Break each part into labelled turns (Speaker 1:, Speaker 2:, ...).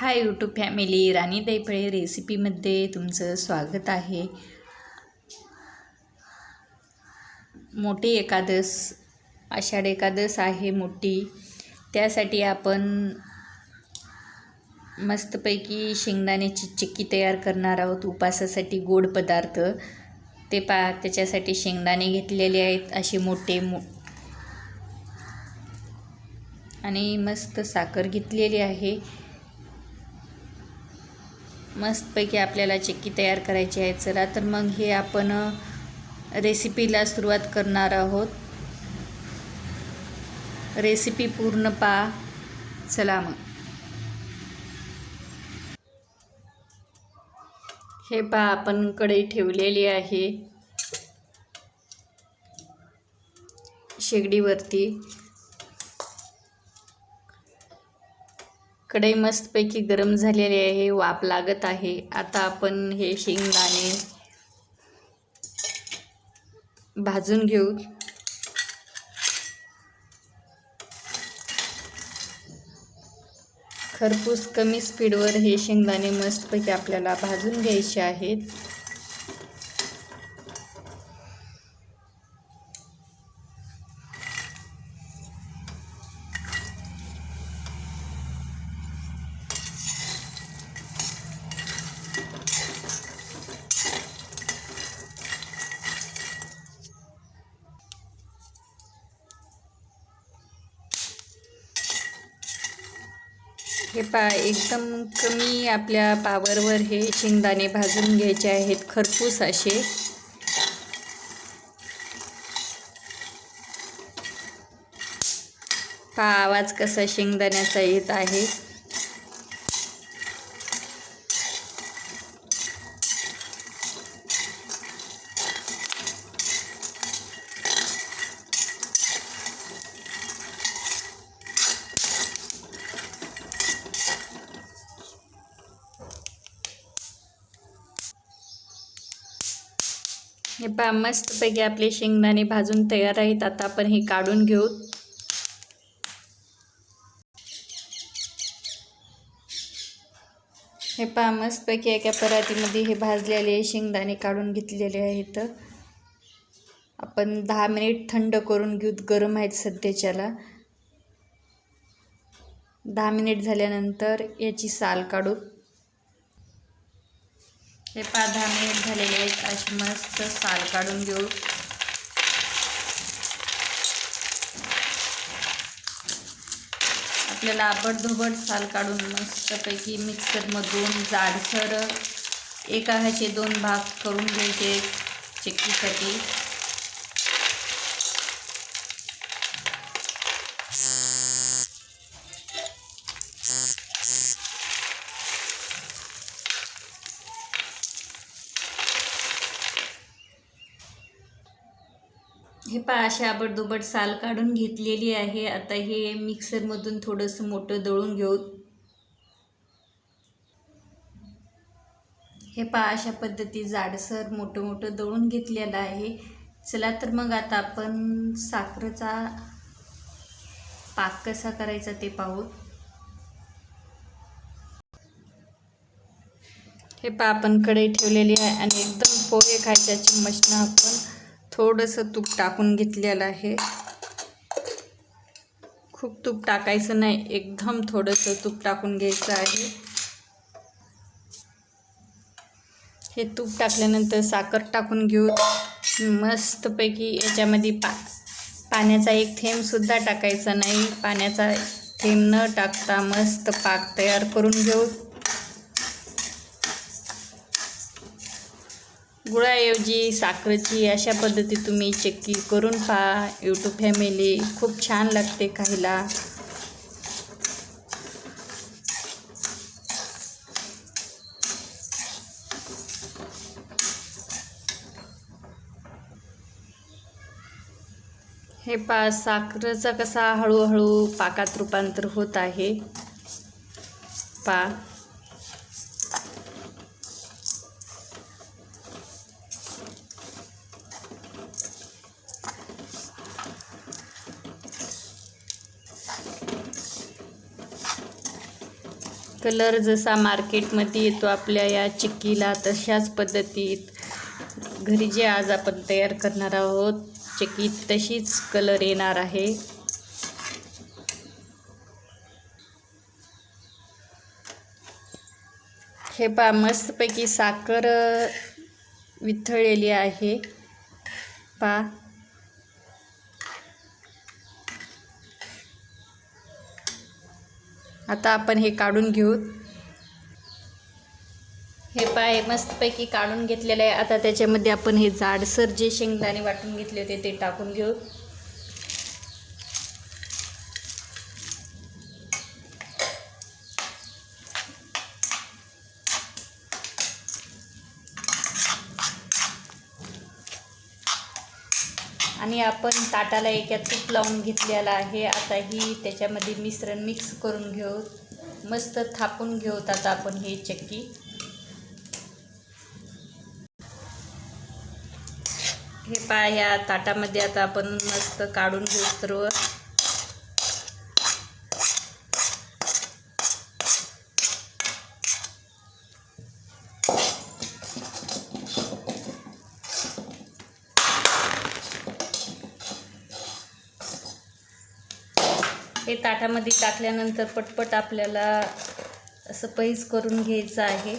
Speaker 1: Hi YouTube family राणी दैफळे रेसिपीमध्ये तुमचं स्वागत आहे. मोठी एकादस आषाढ एकादस आहे मोठी. त्यासाठी आपण मस्तपैकी शेंगदाण्याची चिक्की तयार करणार आहोत. उपासासाठी गोड पदार्थ. ते पा त्याच्यासाठी शेंगदाणे घेतलेले आहेत असे मोठे मो आणि मस्त साखर घेतलेली आहे. मस्तपैकी आपल्याला चिक्की तयार करायची आहे. चला तर मग हे आपण रेसिपीला सुरुवात करणार आहोत. रेसिपी पूर्ण पा चला मग. हे पा आपण कढई ठेवलेली आहे. शेगडीवरती. कढई मस्तपैकी गरम झालेली आहे वाफ लागत आहे. आता आपण हे शेंगदाणे भाजून घेऊ. खरपूस कमी स्पीडवर हे शेंगदाणे मस्तपैकी आपल्याला भाजून घ्यायचे आहेत. हे पा एकदम कमी आपल्या पावरवर हे शेंगदाणे भाजून घ्यायचे आहेत. खरपूस असे. पा आवाज कसा शेंगदाण्याचा येत आहे. हे पा मस्तपैकी आपले शेंगदाणे भाजून तयार आहेत. आता आपण हे काढून घेऊ. हे पहा मस्तपैकी एका परातीमध्ये हे भाजलेले शेंगदाणे काढून घेतलेले आहेत. आपण दहा मिनिट थंड करून घेऊ. गरम आहेत सध्याच्याला. दहा मिनिट झाल्यानंतर याची साल काढू. हे पहा दहा मिनिट झालेले आहेत. अशी मस्त साल काढून घेऊ. आपल्याला आबडधोबड साल काढून मस्तपैकी मिक्सरमधून जाडसर एका ह्याचे दोन भाग करून घ्यायचे चिक्कीसाठी. हे पा अशी आबडदोबड साल काढून घेतलेली आहे. आता हे मिक्सरमधून थोडंसं मोठं दळून घेऊ. हे पा अशा पद्धती जाडसर मोठं मोठं दळून घेतलेलं आहे. चला तर मग आता आपण साखरेचा पाक कसा करायचा ते पाहू. हे पा आपण कढई ठेवलेली आहे आणि एकदम पोहे खायच्या चम्मचनं आपण थोडंसं तूप टाकून घेतलेलं आहे. खूप तूप टाकायचं नाही एकदम थोडंसं तूप टाकून घ्यायचं आहे. हे तूप टाकल्यानंतर साखर टाकून घेऊ. मस्तपैकी याच्यामध्ये पा पाण्याचा एक थेंबसुद्धा टाकायचा नाही. पाण्याचा थेंब न टाकता मस्त पाक तयार करून घेऊ. गुळाऐवजी साखरेची अशा पद्धती तुम्ही चक्की करून पहा. यूट्यूब फॅमिली खूप छान लागते खायला. हे पा साखरेचा कसा हळूहळू पाकात रूपांतर होत आहे. पा कलर जसा मार्केटमध्ये येतो आपल्या या चिक्कीला तशाच पद्धतीत घरी जे आज आपण तयार करणार आहोत चिक्की तशीच कलर येणार आहे. हे पा मस्तपैकी साखर विथळलेली आहे. पा आता आपण हे काढून घेऊ हे पाय मस्तपैकी काढून घेतलेलं आहे. आता त्याच्यामध्ये आपण हे जाडसर जे शेंगदाणे वाटून घेतले होते ते टाकून घेऊ आणि आपण ताटाला एका तूप लावून घेतलेला आहे. आता ही त्याच्यामध्ये मिश्रण मिक्स करून घेऊ. मस्त थापून घेऊत आता आपण हे चक्की. हे पा ह्या ताटामध्ये आता आपण मस्त काढून घेऊ सर्व. हे ताटामध्ये टाकल्यानंतर पटपट आपल्याला असं पैस करून घ्यायचं आहे.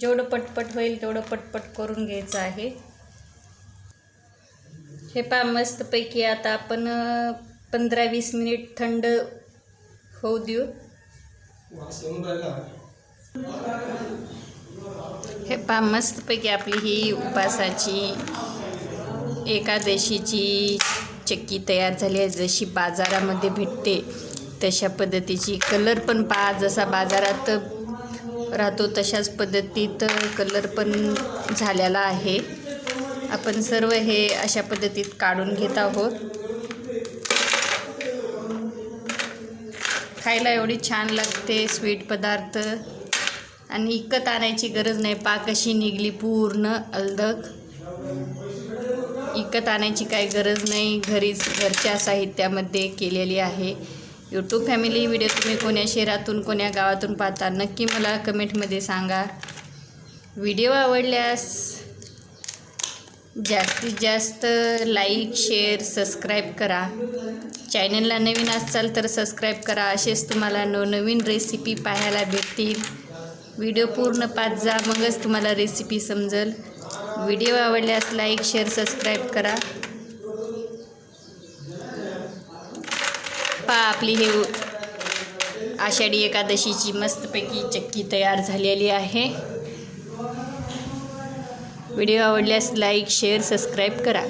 Speaker 1: जेवढं पटपट होईल तेवढं पटपट करून घ्यायचं आहे. हे पा मस्तपैकी आता आपण पंधरा वीस मिनिट थंड होऊ देऊ. हे पहा मस्तपैकी आपली ही उपासाची एकादशीची चक्की तयार झाली आहे. जशी बाजारामध्ये भेटते तशा पद्धतीची. कलर पण पहा जसा बाजारात राहतो तशाच पद्धतीत कलर पण झालेला आहे. आपण सर्व हे अशा पद्धतीत काढून घेत आहोत. खायला एवढी छान लागते स्वीट पदार्थ. आणि इकत आणायची गरज नाही. पाक अशी निघली पूर्ण अलदक इकत आणायची काही गरज नाही. घरीच घरच्या साहित्यामध्ये केलेली आहे. यूट्यूब फॅमिली व्हिडिओ तुम्ही कोण्या शहरातून कोण्या गावातून पाहता नक्की मला कमेंटमध्ये सांगा. व्हिडिओ आवडल्यास जास्तीत जास्त लाईक शेअर सबस्क्राईब करा. चॅनलला नवीन असाल तर सबस्क्राईब करा. असेच तुम्हाला नवनवीन रेसिपी पाहायला भेटतील. व्हिडिओ पूर्ण पाच जा मगच तुम्हाला रेसिपी समजेल. व्हिडिओ आवडल्यास लाईक शेअर सबस्क्राईब करा. पा आपली हे आषाढी एकादशीची मस्तपैकी चक्की तयार झालेली आहे. व्हिडिओ आवडल्यास लाईक शेअर सबस्क्राईब करा.